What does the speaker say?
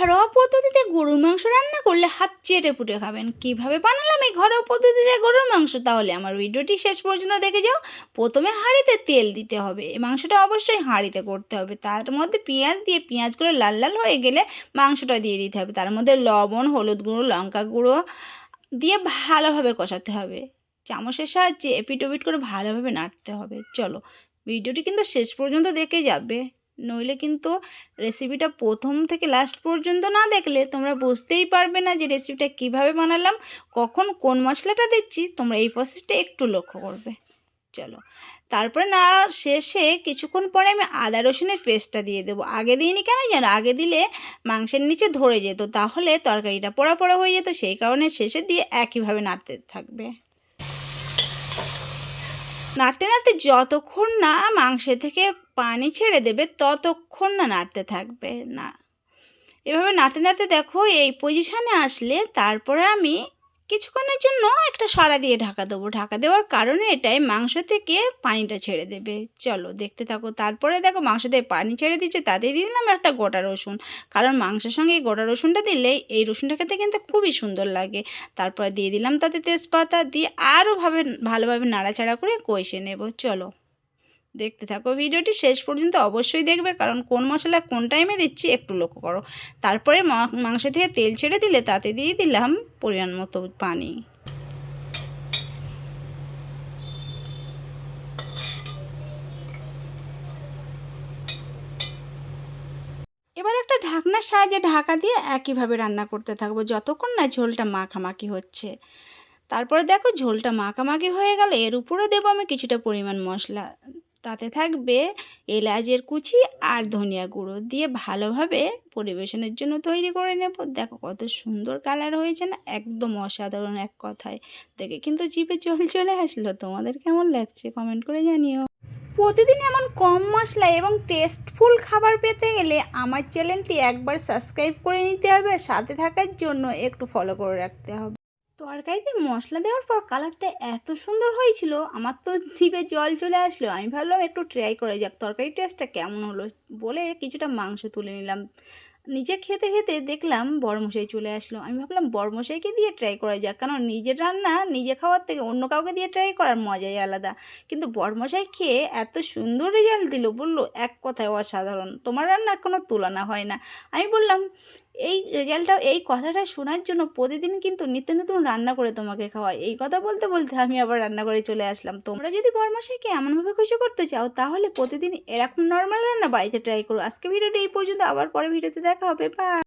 ঘরোয়া পদ্ধতিতে গরুর মাংস রান্না করলে হাত চেটে পুটে খাবেন। কীভাবে বানালাম এই ঘরোয়া পদ্ধতিতে গরুর মাংস? তাহলে আমার ভিডিওটি শেষ পর্যন্ত দেখে যাও। প্রথমে হাঁড়িতে তেল দিতে হবে। এই মাংসটা অবশ্যই হাঁড়িতে করতে হবে। তার মধ্যে পেঁয়াজ দিয়ে পেঁয়াজগুলো লাল লাল হয়ে গেলে মাংসটা দিয়ে দিতে হবে। তার মধ্যে লবণ, হলুদ গুঁড়ো, লঙ্কা গুঁড়ো দিয়ে ভালোভাবে কষাতে হবে। চামচের সাহায্যে এপিট ওপিট করে ভালোভাবে নাড়তে হবে। চলো, ভিডিওটি কিন্তু শেষ পর্যন্ত দেখে যাবে। নইলে কিন্তু রেসিপিটা প্রথম থেকে লাস্ট পর্যন্ত না দেখলে তোমরা বুঝতেই পারবে না যে রেসিপিটা কীভাবে বানালাম, কখন কোন মশলাটা দিচ্ছি, তোমরা এই প্রসেসটা একটু লক্ষ্য করবে। চলো। তারপরে নাড়া শেষে কিছুক্ষণ পরে আমি আদা রসুনের পেস্টটা দিয়ে দেবো। আগে দিইনি কেন জানো? আগে দিলে মাংসের নিচে ধরে যেত, তাহলে তরকারিটা পোড়া পোড়া হয়ে যেত, সেই কারণে শেষে দিয়ে একইভাবে নাড়তে থাকবে। নাড়তে নাড়তে যতক্ষণ না মাংসের থেকে পানি ছেড়ে দেবে, ততক্ষণ না নাড়তে থাকবে, না। এভাবে নাড়তে নাড়তে দেখো এই পজিশানে আসলে তারপরে আমি কিছুক্ষণের জন্য একটা সারা দিয়ে ঢাকা দেবো। ঢাকা দেওয়ার কারণে এটাই মাংস থেকে পানিটা ছেড়ে দেবে। চলো দেখতে থাকো। তারপরে দেখো মাংস থেকে পানি ছেড়ে দিচ্ছে তাতে দিয়ে দিলাম একটা গোটা রসুন। কারণ মাংসের সঙ্গে এই গোটা রসুনটা দিলে এই রসুনটা খেতে কিন্তু খুবই সুন্দর লাগে। তারপরে দিয়ে দিলাম তাতে তেজপাতা, দিয়ে আরও ভাবে, ভালোভাবে নাড়াচাড়া করে কষে নেব। চলো। দেখতে থাকো। ভিডিওটি শেষ পর্যন্ত অবশ্যই দেখবে, কারণ কোন মশলা কোন টাইমে দিচ্ছি একটু লক্ষ্য করো। তারপরে মাংস থেকে তেল ছেড়ে দিলে তাতে দিয়ে দিলাম পরিমাণ মতো পানি। এবার একটা ঢাকনার সাহায্যে ঢাকা দিয়ে একইভাবে রান্না করতে থাকব, যতক্ষণ না ঝোলটা মাখামাখি হচ্ছে। তারপরে দেখো ঝোলটা মাখামাখি হয়ে গেলে এর উপরে দেবো আমি কিছুটা পরিমাণ মশলা। তাতে থাকবে এলাচের কুচি আর ধনিয়া গুঁড়ো দিয়ে ভালোভাবে পরিবেশনের জন্য তৈরি করে নেব। দেখো কত সুন্দর কালার হয়েছে না? একদম অসাধারণ এক কথায়। দেখে কিন্তু জিপে জল চলে আসলো। তোমাদের কেমন লাগছে কমেন্ট করে জানিও। প্রতিদিন এমন কম মশলা এবং টেস্টফুল খাবার পেতে গেলে আমার চ্যানেলটি একবার সাবস্ক্রাইব করে নিতে হবে। সাথে থাকার জন্য একটু ফলো করে রাখতে হবে। তরকারিতে মশলা দেওয়ার পর কালারটা এত সুন্দর হয়েছিল, আমার তো জিভে জল চলে আসলো। আমি ভাবলাম একটু ট্রাই করে যাক তরকারি টেস্টটা কেমন হলো। বলে কিছুটা মাংস তুলে নিলাম। নিজে খেতে খেতে দেখলাম বড়মশাই চলে আসলো। আমি ভাবলাম বড়মশাইকে দিয়ে ট্রাই করা যাক, কারণ নিজের রান্না নিজে খাওয়ার থেকে অন্য কাউকে দিয়ে ট্রাই করার মজাই আলাদা। কিন্তু বড়মশাই খেয়ে এত সুন্দর রেজাল্ট দিল, বলল এক কথায় অসাধারণ। তোমার রান্নার কোনো তুলনা হয় না। আমি বললাম এই রেজাল্টটা, এই কথাটা শোনার জন্য প্রতিদিন কিন্তু নিত্য নতুন রান্না করে তোমাকে খাওয়াই। এই কথা বলতে বলতে আমি আবার রান্না করে চলে আসলাম। তোমরা যদি বর্মাশাইকে এমনভাবে খুশি করতে চাও, তাহলে প্রতিদিন এরকম নর্মাল রান্না বাড়িতে ট্রাই করো। আজকে ভিডিওটা এই পর্যন্ত, আবার পরে ভিডিওতে দেখা হবে। বা